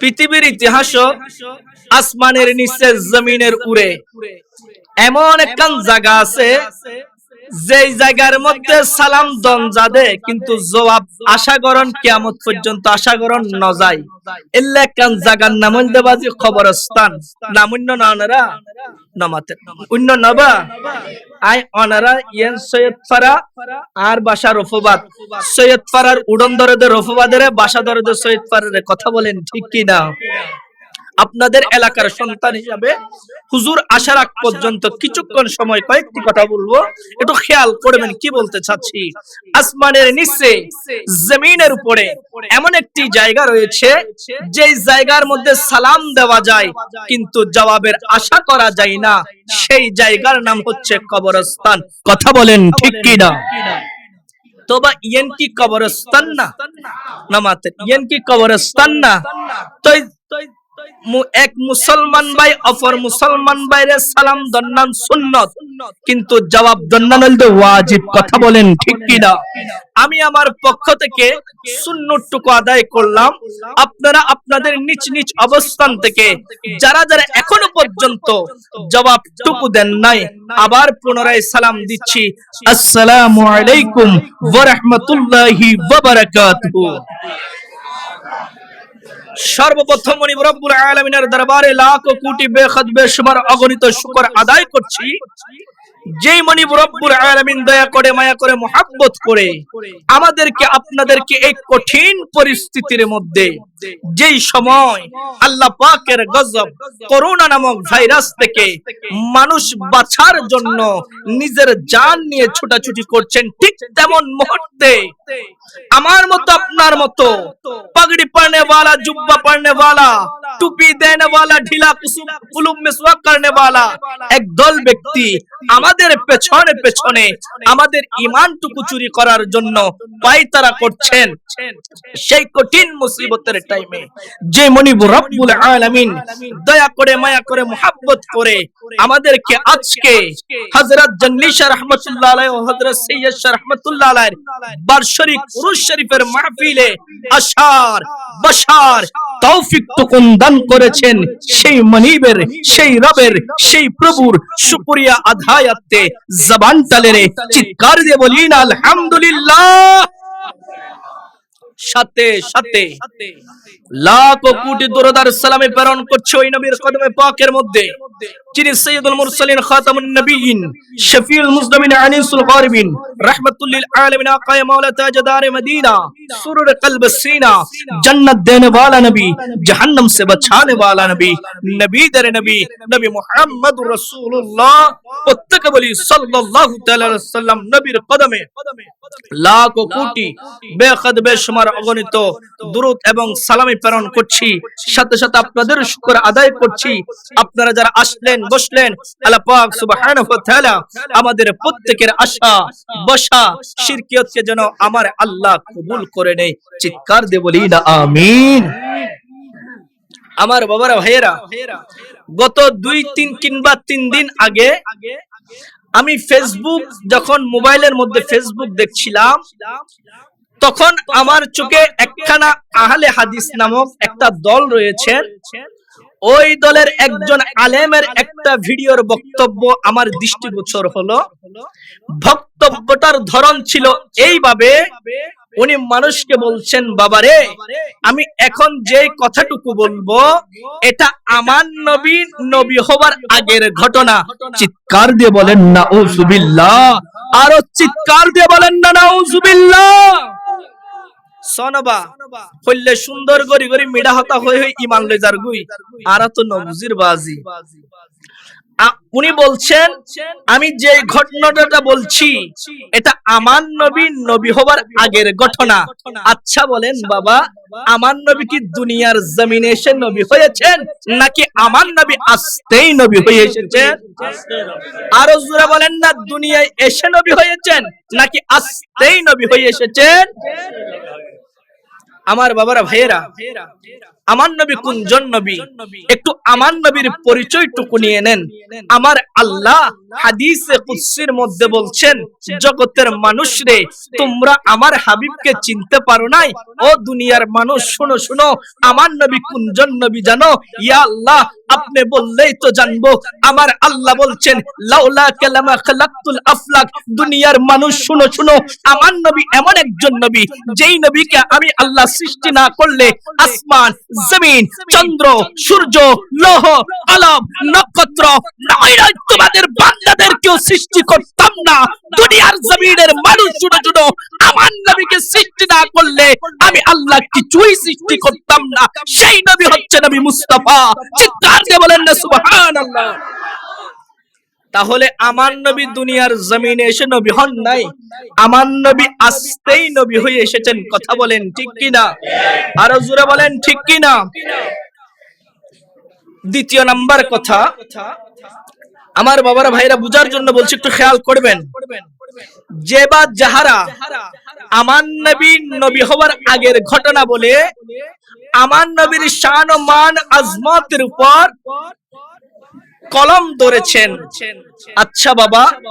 পৃথিবীর ইতিহাস আসমানের নিচে জমিনের উড়ে। এমন একখান জায়গা আছে যেই জায়গার মধ্যে সালাম দন যাদে কিন্তু জবাব আশা করন কিয়ামত পর্যন্ত আশা করন ন যায়। এল্লা একখান জায়গার নাম হইতে বাজি খবরস্থান। নাম অন্য নানারা নমাতে। অন্য নবা আই অনারা ইয়েন সৈয়দ ফারা আর বাসা রফবাদ সৈয়দ ফারার উড়ন দরদে রফবাদের বাসা দরদে সৈয়দ ফারারে কথা বলেন ঠিক কি না আপনাদের এলাকার সন্তান হিসাবে হুজুর আসার আগ পর্যন্ত কিছুক্ষণ সময় কয়েকটি কথা বলব। একটু খেয়াল করবেন কি বলতে চাচ্ছি। আসমানের নিচে, জমিনের উপরে এমন একটি জায়গা রয়েছে, যেই জায়গার মধ্যে সালাম দেওয়া যায়, কিন্তু জবাবের আশা করা যায় না। সেই জায়গার নাম হচ্ছে কবরস্থান। কথা বলেন ঠিক কি না তো বা ইয়েন কি কবরস্থান না? নামাতে ইয়েন কি কবরস্থান না? তো এক মুসলমান ভাই, অপর মুসলমান ভাইরে সালাম দন্নান সুন্নত। কিন্তু জবাব দন্নান ওয়াজিব কথা বলেন, ঠিক কিনা? আমি আমার পক্ষ থেকে সুন্নতটুকু আদায় করলাম। আপনারা আপনাদের নিচ নিজ অবস্থান থেকে, যারা যারা এখনও পর্যন্ত জবাবটুকু দেন নাই, আবার পুনরায় সালাম দিচ্ছি। আসসালামু আলাইকুম ওয়া রাহমাতুল্লাহি ওয়া বারাকাতুহু। সর্বপ্রথম মনি রব্বুল আলমিনের দরবারে লাখ কোটি বেখত বেশমার অগণিত শুকর আদায় করছি। যেই মনিব রব্বুল আলামিন দয়া করে, মায়া করে, মোহাব্বত করে আমাদেরকে, আপনাদেরকে এই কঠিন পরিস্থিতির মধ্যে, যেই সময় আল্লাহ পাকের গজব করোনা নামক ভাইরাস থেকে মানুষ বাঁচার জন্য নিজের জান নিয়ে ছোটাছুটি করছেন, ঠিক তেমন মুহূর্তে আমার মতো, আপনার মতো, পাগড়ি পাড়নে জুব্বা পাড়নে टुपी देने वाला ढीला कुसुम कुलुम मिसवाक करने वाला এক দল ব্যক্তি আমাদের পেছনে পেছনে আমাদের ইমানটুকু চুরি করার জন্য পায়তারা করছেন সেই কঠিন মুসিবতের টাইমে যে মনিব রব্বুল আলামিন দয়া করে মায়া করে মোহাব্বত করে আমাদেরকে আজকে হযরত জন্নিশা রাহমাতুল্লাহ আলাইহি ও হযরত সৈয়দ শাহ রাহমাতুল্লাহ আলাইহির বার্ষিক উরুস শরীফের মাহফিলে আশার বশার তৌফিক টুকুন দান করেছেন সেই মনিবের, সেই রবের, সেই প্রভুর সুপুরিয়া আধায়াতে জবান টালেরে চিৎকার দিয়ে বলি না আলহামদুলিল্লাহ। সাথে সাথে লাখ কোটি দরদার সালামে প্রেরণ করছে ওই নবীর কদমে পাকের মধ্যে। যিনি সৈয়দুল মুরসালিন খাতামুন নবীন শফিউল মুসলিমিন আনিসুল গারিবিন রাহমাতুল লিল আলামিন আকায়ে মাওলা তাজদার মদিনা सुरूर कल्ब सीना जन्नत देने वाला नबी जहन्नम से बचाने वाला नबी नबी दर नबी नबी मोहम्मद रसूलुल्लाह প্রত্যেকে বলি সাল্লাল্লাহু তাআলা আলাইহি সাল্লাম নবীর কদমে লাখ কোটি বেখদ বেশুমার অগণিত দুরূদ এবং সালামি প্রেরণ করছি সাথে সাথে আপনাদের শুকর আদায় করছি আপনারা যারা আসলেন বসলেন আল্লাহ পাক আমাদের প্রত্যেকের আশা, বসা, শিরকিয়তকে যেন আমার আল্লাহ কবুল করে নেই চিৎকার দিয়ে বলি না, আমিন। আমার বাবারা, ভাইয়েরা, গত দুই, তিন কিংবা তিন দিন আগে আমি ফেসবুক যখন মোবাইলের মধ্যে ফেসবুক দেখছিলাম, তখন আমার চোখে একখানা আহলে হাদিস নামক একটা দল রয়েছেন ওই দলের একজন আলেমের একটা ভিডিওর বক্তব্য আমার দৃষ্টিগোচর হলো। বক্তব্যটার ধরন ছিল এইভাবে, উনি মানুষকে বলছেন, বাবারে, আমি এখন যে কথাটুকু বলব, এটা আমার নবী নবী হবার আগের ঘটনা। চিৎকার দিয়ে বলেন না ও সুবিল্লাহ আরও চিৎকার দিয়ে বলেন না না ও সুবিল্লাহ সুন্দর হতা আর তো উনি বলছেন, আমি যে ঘটনাটা বলছি, এটা আমার নবী নবী হবার আগের ঘটনা। আচ্ছা বলেন, বাবা, আমার নবী কি দুনিয়ার জমিনে এসে নবী হয়েছেন, নাকি আমার নবী আসতেই নবী হয়ে এসেছেন? আরও জোরে বলেন না, দুনিয়ায় এসে নবী হয়েছেন, নাকি আসতেই নবী হয়ে এসেছেন? আমার বাবারা ভাইয়েরা, আমার নবী কুঞ্জন নবী একটু আমার নবীর পরিচয়টুকু নিয়ে নেন। আমার আল্লাহ হাদিসে কুদসির মধ্যে বলছেন, জগতের মানুষ রে তোমরা আমার হাবিবকে চিনতে পারো নাই? ও দুনিয়ার মানুষ, শোনো শোনো, আমার নবী কুঞ্জন নবী জানো? ইয়া আল্লাহ আপনি বললেই তো জানব। আমার আল্লাহ বলছেন, লাউলা কালামা খালাকতুল আফলাক। দুনিয়ার মানুষ, শুনো শুনো, আমার নবী এমন একজন নবী, যেই নবীকে আমি আল্লাহ সৃষ্টি না করলে আসমান, জমিন, চন্দ্র, সূর্য, লোহ, কলম, নক্ষত্র নয় নয় তোমাদের বান্দাদেরকেও সৃষ্টি করতাম না দুনিয়ার জমিনের মানুষ শুনো শুনো। আমার নবীকে সৃষ্টি না করলে আমি আল্লাহ কিছুই সৃষ্টি করতাম না। সেই নবী হচ্ছে নবী মুস্তাফা। চিৎকার দিয়ে বলেন না, সুবহানাল্লাহ। তাহলে আমার নবী দুনিয়ার জমিনে এসে নবী হন নাই? আমার নবী আসতেই নবী হয়ে এসেছেন, কথা বলেন ঠিক কিনা? আরও জোরে বলেন, ঠিক কিনা? দ্বিতীয় নাম্বার কথা আমার বাবারা, ভাইরা বুঝার জন্য বলছি, একটু খেয়াল করবেন। যে বা যাহারা আমার নবী নবী হওয়ার আগের ঘটনা বলে, আমার নবীর শান ও মান আজমতের উপর কলম ধরেছেন। আচ্ছা বাবা